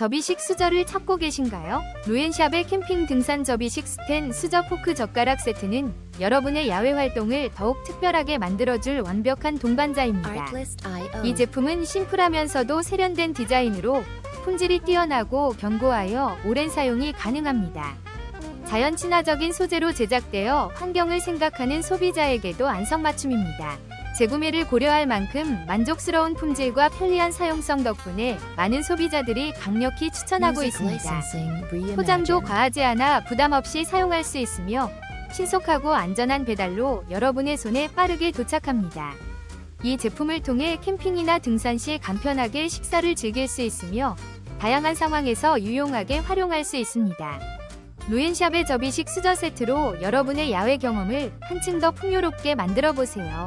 접이식 수저를 찾고 계신가요? 루엔샵의 캠핑 등산 접이식 스텐 수저 포크 젓가락 세트는 여러분의 야외 활동을 더욱 특별하게 만들어줄 완벽한 동반자입니다. 이 제품은 심플하면서도 세련된 디자인으로 품질이 뛰어나고 견고하여 오랜 사용이 가능합니다. 자연 친화적인 소재로 제작되어 환경을 생각하는 소비자에게도 안성맞춤입니다. 재구매를 고려할 만큼 만족스러운 품질과 편리한 사용성 덕분에 많은 소비자들이 강력히 추천하고 있습니다. 포장도. 과하지 않아 부담 없이 사용할 수 있으며 신속하고 안전한 배달로 여러분의 손에 빠르게 도착합니다. 이 제품을 통해 캠핑이나 등산 시 간편하게 식사를 즐길 수 있으며 다양한 상황에서 유용하게 활용할 수 있습니다. 루엔샵의 접이식 수저 세트로 여러분의 야외 경험을 한층 더 풍요롭게 만들어 보세요.